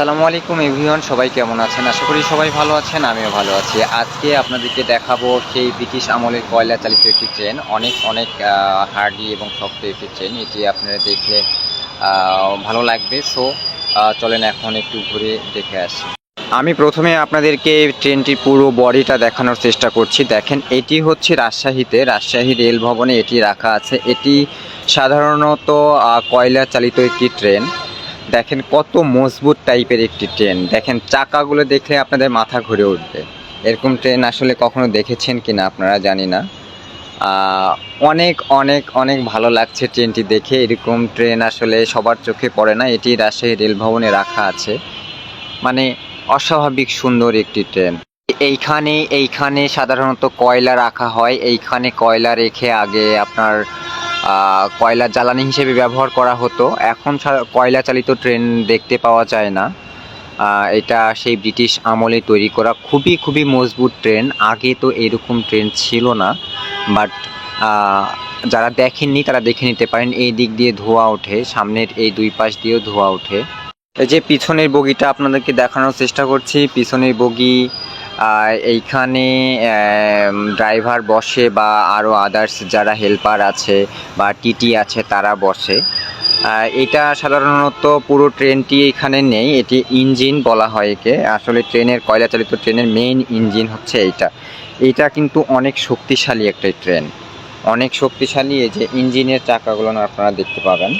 আসসালামু আলাইকুম এভরিওয়ান, সবাই কেমন আছেন? আশা করি সবাই ভালো আছেন, আমিও ভালো আছি। আজকে আপনাদেরকে দেখাবো সেই ব্রিটিশ আমলের কয়লা চালিত একটি ট্রেন অনেক অনেক হার্ডি এবং শক্ত একটি ট্রেন এটি আপনারা দেখলে ভালো লাগবে। সো চলেন এখন একটু ঘুরে দেখে আসি। আমি প্রথমে আপনাদেরকে ট্রেনটির পুরো বডিটা দেখানোর চেষ্টা করছি। দেখেন, এটি হচ্ছে রাজশাহীতে। রাজশাহী রেল ভবনে এটি রাখা আছে। এটি সাধারণত কয়লা চালিত একটি ট্রেন দেখেন কত মজবুত টাইপের একটি ট্রেন। দেখেন চাকাগুলো দেখলে আপনাদের মাথা ঘুরে উঠবে। এরকম ট্রেন আসলে কখনো দেখেছেন কি না আপনারা জানি না। অনেক অনেক অনেক ভালো লাগছে ট্রেনটি দেখে। এরকম ট্রেন আসলে সবার চোখে পড়ে না। এটি রাজশাহী রেল ভবনে রাখা আছে। মানে অস্বাভাবিক সুন্দর একটি ট্রেন। এইখানে এইখানে সাধারণত কয়লা রাখা হয়। এইখানে কয়লা রেখে আগে আপনার কয়লা জ্বালানি হিসেবে ব্যবহার করা হতো। এখন কয়লা চালিত ট্রেন দেখতে পাওয়া যায় না। এটা সেই ব্রিটিশ আমলে তৈরি করা খুবই খুবই মজবুত ট্রেন। আগে তো এরকম ট্রেন ছিল না। বাট যারা দেখেননি তারা দেখে নিতে পারেন। এই দিক দিয়ে ধোঁয়া ওঠে, সামনের এই দুই পাশ দিয়েও ধোঁয়া ওঠে। এই যে পিছনের বগিটা আপনাদেরকে দেখানোর চেষ্টা করছি। পিছনের বগি এইখানে ড্রাইভার বসে বা আরও আদার্স যারা হেল্পার আছে বা টিটি আছে তারা বসে। এটা সাধারণত পুরো ট্রেনটি এখানে নেই, এটি ইঞ্জিন বলা হয় একে। আসলে ট্রেনের কয়লা চালিত ট্রেনের মেইন ইঞ্জিন হচ্ছে এইটা। এইটা কিন্তু অনেক শক্তিশালী একটা ট্রেন অনেক শক্তিশালী, এই যে ইঞ্জিনের চাকাগুলো আপনারা দেখতে পাবেন।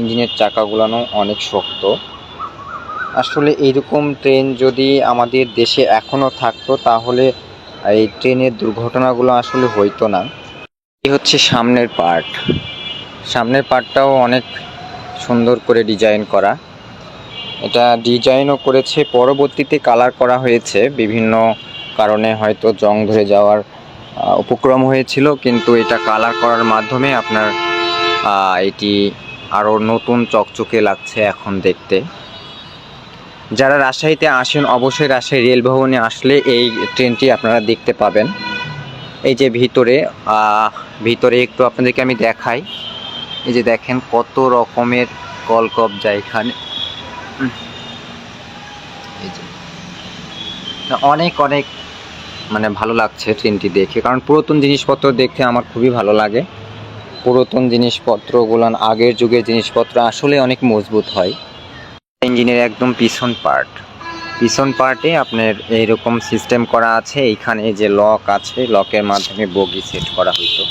ইঞ্জিনের চাকাগুলো অনেক শক্ত। আসলে এইরকম ট্রেন যদি আমাদের দেশে এখনও থাকতো, তাহলে এই ট্রেনের দুর্ঘটনাগুলো আসলে হইতো না। এই হচ্ছে সামনের পার্ট। সামনের পার্টটাও অনেক সুন্দর করে ডিজাইন করা। এটা ডিজাইনও করেছে, পরবর্তীতে কালার করা হয়েছে। বিভিন্ন কারণে হয়তো জং ধরে যাওয়ার উপক্রম হয়েছিল, কিন্তু এটা কালার করার মাধ্যমে আপনার এটি আরও নতুন চকচকে লাগছে এখন দেখতে। যারা রাজশাহীতে আসেন অবশ্যই রাজশাহী রেল ভবনে আসলে এই ট্রেনটি আপনারা দেখতে পাবেন। এই যে ভিতরে ভিতরে একটু আপনাদেরকে আমি দেখাই। এই যে দেখেন কত রকমের কলকবজা এখানে। উম। এই যে। না, অনেক অনেক মানে ভালো লাগছে ট্রেনটি দেখে কারণ পুরাতন জিনিসপত্র দেখতে আমার খুবই ভালো লাগে। পুরাতন জিনিসপত্রগুলো আগের যুগের জিনিসপত্র আসলে অনেক মজবুত হয়। ইঞ্জিনের একদম পিছন পার্ট পিছন পার্টে আপনার এইরকম সিস্টেম করা আছে, এইখানে যে লক আছে লকের মাধ্যমে বগি সেট করা হতো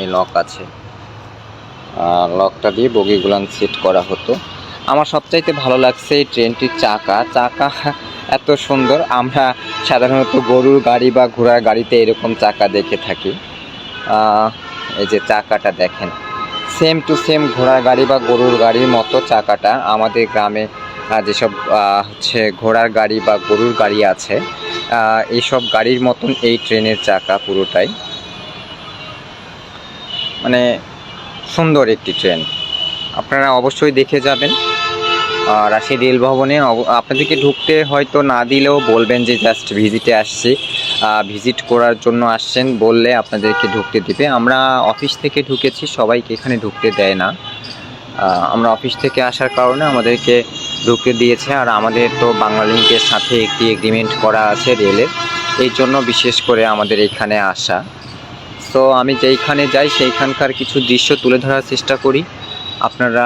এই লক আছে। লকটা দিয়ে বগিগুলান সেট করা হতো। আমার সবচাইতে ভালো লাগছে এই ট্রেনটির চাকা। চাকা এত সুন্দর। আমরা সাধারণত গরুর গাড়ি বা ঘোড়ার গাড়িতে এরকম চাকা দেখে থাকি। এই যে চাকাটা দেখেন। সেম টু সেম ঘোড়ার গাড়ি বা গরুর গাড়ির মতো চাকাটা আমাদের গ্রামে যেসব হচ্ছে ঘোড়ার গাড়ি বা গরুর গাড়ি আছে এইসব গাড়ির মতন এই ট্রেনের চাকা পুরোটাই। মানে সুন্দর একটি ট্রেন। আপনারা অবশ্যই দেখে যাবেন। আর রাশি রেল ভবনে আপনাদেরকে ঢুকতে হয়তো না দিলেও বলবেন যে জাস্ট ভিজিটে আসছি। ভিজিট করার জন্য আসছেন বললে আপনাদেরকে ঢুকতে দিবে। আমরা অফিস থেকে ঢুকেছি, সবাইকে এখানে ঢুকতে দেয় না। আমরা অফিস থেকে আসার কারণে আমাদেরকে ঢুকতে দিয়েছে। আর আমাদের তো বাংলা লিঙ্কের সাথে একটি এগ্রিমেন্ট করা আছে রেলের এই জন্য বিশেষ করে আমাদের এখানে আসা। তো আমি যেইখানে যাই, সেইখানকার কিছু দৃশ্য তুলে ধরার চেষ্টা করি। আপনারা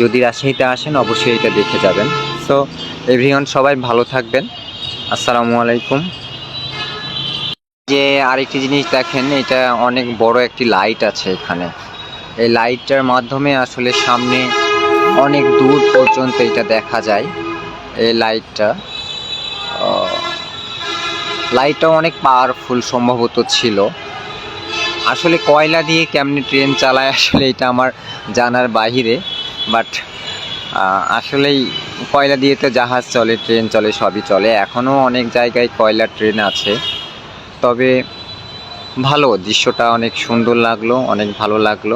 যদি রাজশাহীতে আসেন, অবশ্যই এটা দেখে যাবেন। সো এভরিওয়ান সবাই ভালো থাকবেন। আসসালামু আলাইকুম। যে আরেকটি জিনিস দেখেন, এটা অনেক বড় একটি লাইট আছে এখানে। এই লাইটটার মাধ্যমে আসলে সামনে অনেক দূর পর্যন্ত এটা দেখা যায়, এই লাইটটা লাইটটা অনেক পাওয়ারফুল সম্ভবত ছিল। আসলে কয়লা দিয়ে কেমনি ট্রেন চালায়, আসলে এটা আমার জানার বাহিরে। বাট আসলেই কয়লা দিয়ে তো জাহাজ চলে ট্রেন চলে, সবই চলে। এখনও অনেক জায়গায় কয়লা ট্রেন আছে। তবে ভালো, দৃশ্যটা অনেক সুন্দর লাগল, অনেক ভালো লাগল।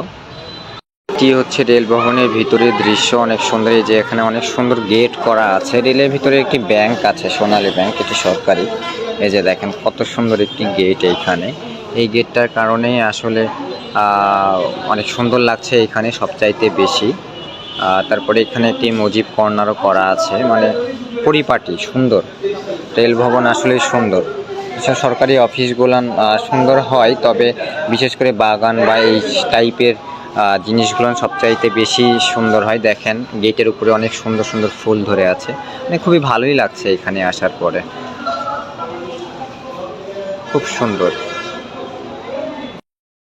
এটি হচ্ছে রেল ভবনের ভিতরের দৃশ্য, অনেক সুন্দর। এই যে এখানে অনেক সুন্দর গেট করা আছে। রেলের ভিতরে একটি ব্যাংক আছে, সোনালী ব্যাংক এটি সরকারি। এই যে দেখেন কত সুন্দর একটি গেট এইখানে। এই গেটটার কারণেই আসলে অনেক সুন্দর লাগছে এখানে সবচাইতে বেশি। তারপরে এখানে একটি মজিব কর্নারও করা আছে মানে পরিপাটি, সুন্দর। রেল ভবন আসলে সুন্দর। সরকারি অফিসগুলো সুন্দর হয়, তবে বিশেষ করে বাগান বা এই টাইপের জিনিসগুলো সবচাইতে বেশি সুন্দর হয়। দেখেন, গেটের উপরে অনেক সুন্দর সুন্দর ফুল ধরে আছে। মানে খুবই ভালোই লাগছে এখানে আসার পরে। খুব সুন্দর।